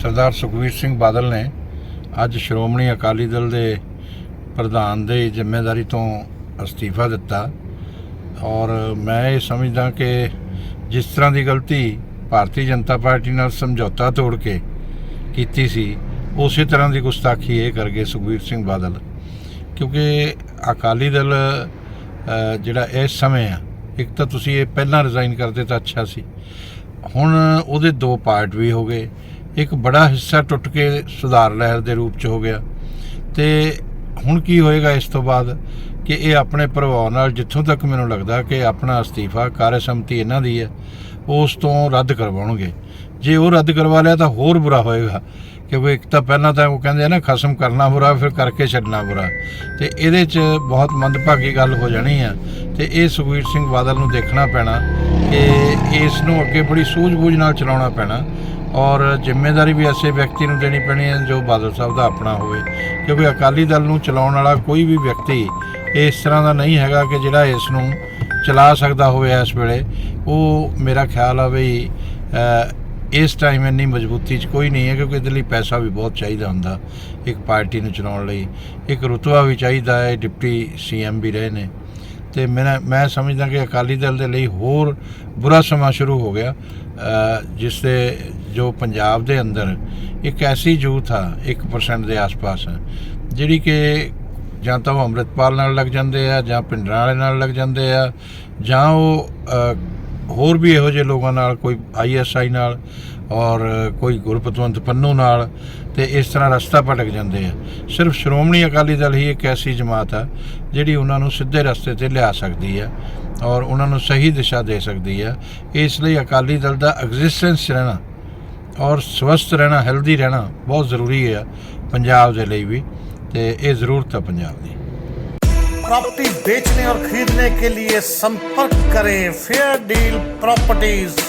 ਸਰਦਾਰ ਸੁਖਵੀਰ ਸਿੰਘ ਬਾਦਲ ਨੇ ਅੱਜ ਸ਼੍ਰੋਮਣੀ ਅਕਾਲੀ ਦਲ ਦੇ ਪ੍ਰਧਾਨ ਦੇ ਜ਼ਿੰਮੇਵਾਰੀ ਤੋਂ ਅਸਤੀਫਾ ਦਿੱਤਾ। ਔਰ ਮੈਂ ਇਹ ਸਮਝਦਾ ਕਿ ਜਿਸ ਤਰ੍ਹਾਂ ਦੀ ਗਲਤੀ ਭਾਰਤੀ ਜਨਤਾ ਪਾਰਟੀ ਨਾਲ ਸਮਝੌਤਾ ਤੋੜ ਕੇ ਕੀਤੀ ਸੀ, ਉਸੇ ਤਰ੍ਹਾਂ ਦੀ ਗੁਸਤਾਖੀ ਇਹ ਕਰ ਗਏ ਸੁਖਵੀਰ ਸਿੰਘ ਬਾਦਲ। ਕਿਉਂਕਿ ਅਕਾਲੀ ਦਲ ਜਿਹੜਾ ਇਸ ਸਮੇਂ ਆ, ਇੱਕ ਤਾਂ ਤੁਸੀਂ ਇਹ ਪਹਿਲਾਂ ਰਿਜ਼ਾਈਨ ਕਰਦੇ ਤਾਂ ਅੱਛਾ ਸੀ। ਹੁਣ ਉਹਦੇ ਦੋ ਪਾਰਟ ਵੀ ਹੋ ਗਏ। ਇੱਕ ਬੜਾ ਹਿੱਸਾ ਟੁੱਟ ਕੇ ਸੁਧਾਰ ਲਹਿਰ ਦੇ ਰੂਪ ਚ ਹੋ ਗਿਆ। ਤੇ ਹੁਣ ਕੀ ਹੋਏਗਾ ਇਸ ਤੋਂ ਬਾਅਦ ਕਿ ਇਹ ਆਪਣੇ ਪ੍ਰਭਾਵ ਨਾਲ ਜਿੱਥੋਂ ਤੱਕ ਮੈਨੂੰ ਲੱਗਦਾ ਕਿ ਆਪਣਾ ਅਸਤੀਫਾ, ਕਾਰਜਸਮਤੀ ਇਹਨਾਂ ਦੀ ਹੈ, ਉਸ ਤੋਂ ਰੱਦ ਕਰਵਾਉਣਗੇ। ਜੇ ਉਹ ਰੱਦ ਕਰਵਾ ਲਿਆ ਤਾਂ ਹੋਰ ਬੁਰਾ ਹੋਏਗਾ ਕਿਉਂਕਿ ਇੱਕ ਤਾਂ ਪਹਿਲਾਂ ਤਾਂ ਉਹ ਕਹਿੰਦੇ ਆ ਨਾ, ਖਸਮ ਕਰਨਾ ਬੁਰਾ, ਫਿਰ ਕਰਕੇ ਛੱਡਣਾ ਬੁਰਾ। ਤੇ ਇਹਦੇ 'ਚ ਬਹੁਤ ਮੰਦਭਾਗੀ ਗੱਲ ਹੋ ਜਾਣੀ ਆ। ਤੇ ਇਹ ਸੁਖਵੀਰ ਸਿੰਘ ਬਾਦਲ ਨੂੰ ਦੇਖਣਾ ਪੈਣਾ ਕਿ ਇਸ ਨੂੰ ਅੱਗੇ ਬੜੀ ਸੂਝ-ਬੂਝ ਨਾਲ ਚਲਾਉਣਾ ਪੈਣਾ। ਔਰ ਜ਼ਿੰਮੇਵਾਰੀ ਵੀ ਐਸੇ ਵਿਅਕਤੀ ਨੂੰ ਦੇਣੀ ਪੈਣੀ ਹੈ ਜੋ ਬਾਦਲ ਸਾਹਿਬ ਦਾ ਆਪਣਾ ਹੋਵੇ। ਕਿਉਂਕਿ ਅਕਾਲੀ ਦਲ ਨੂੰ ਚਲਾਉਣ ਵਾਲਾ ਕੋਈ ਵੀ ਵਿਅਕਤੀ ਇਸ ਤਰ੍ਹਾਂ ਦਾ ਨਹੀਂ ਹੈਗਾ ਕਿ ਜਿਹੜਾ ਇਸ ਨੂੰ ਚਲਾ ਸਕਦਾ ਹੋਵੇ ਇਸ ਵੇਲੇ। ਉਹ ਮੇਰਾ ਖਿਆਲ ਆ ਵੀ ਇਸ ਟਾਈਮ ਇੰਨੀ ਮਜ਼ਬੂਤੀ 'ਚ ਕੋਈ ਨਹੀਂ ਹੈ ਕਿਉਂਕਿ ਇਹਦੇ ਲਈ ਪੈਸਾ ਵੀ ਬਹੁਤ ਚਾਹੀਦਾ ਹੁੰਦਾ ਇੱਕ ਪਾਰਟੀ ਨੂੰ ਚਲਾਉਣ ਲਈ। ਇੱਕ ਰੁਤਬਾ ਵੀ ਚਾਹੀਦਾ ਹੈ, ਡਿਪਟੀ ਸੀਐਮ ਵੀ ਰਹੇ ਨੇ। ਤੇ ਮੈਂ ਮੈਂ ਸਮਝਦਾ ਕਿ ਅਕਾਲੀ ਦਲ ਦੇ ਲਈ ਹੋਰ ਬੁਰਾ ਸਮਾਂ ਸ਼ੁਰੂ ਹੋ ਗਿਆ ਜਿਸ ਦੇ ਜੋ ਪੰਜਾਬ ਦੇ ਅੰਦਰ ਇੱਕ ਐਸੀ ਯੂਥ ਆ 1% ਦੇ ਆਸ-ਪਾਸ ਜਿਹੜੀ ਕਿ ਜਾਂ ਤਾਂ ਉਹ ਅੰਮ੍ਰਿਤਪਾਲ ਨਾਲ ਲੱਗ ਜਾਂਦੇ ਆ, ਜਾਂ ਪਿੰਡਰਾਂ ਵਾਲੇ ਨਾਲ ਲੱਗ ਜਾਂਦੇ ਆ, ਜਾਂ ਉਹ ਹੋਰ ਵੀ ਇਹੋ ਜਿਹੇ ਲੋਕਾਂ ਨਾਲ, ਕੋਈ ਆਈਐਸਆਈ ਨਾਲ ਔਰ ਕੋਈ ਗੁਰਪਤਵੰਤ ਪੰਨੂ ਨਾਲ ਤੇ ਇਸ ਤਰ੍ਹਾਂ ਰਸਤਾ ਭਟਕ ਜਾਂਦੇ ਆ। ਸਿਰਫ ਸ਼੍ਰੋਮਣੀ ਅਕਾਲੀ ਦਲ ਹੀ ਇੱਕ ਐਸੀ ਜਮਾਤ ਆ, ਜਿਹੜੀ ਉਹਨਾਂ ਨੂੰ ਸਿੱਧੇ ਰਸਤੇ ਤੇ ਲਿਆ ਸਕਦੀ ਆ ਔਰ ਉਹਨਾਂ ਨੂੰ ਸਹੀ ਦਿਸ਼ਾ ਦੇ ਸਕਦੀ ਆ। ਇਸ ਲਈ ਅਕਾਲੀ ਦਲ ਦਾ ਐਗਜ਼ਿਸਟੈਂਸ ਰਹਿਣਾ ਔਰ ਸਵਸਥ ਰਹਿਣਾ ਹੈਲਦੀ ਰਹਿਣਾ ਬਹੁਤ ਜ਼ਰੂਰੀ ਹੈ ਪੰਜਾਬ ਦੇ ਲਈ ਵੀ ਤੇ ਇਹ ਜ਼ਰੂਰਤ ਹੈ ਪੰਜਾਬ ਦੀ प्रॉपर्टी बेचने और खरीदने के लिए संपर्क करें फेयर डील प्रॉपर्टीज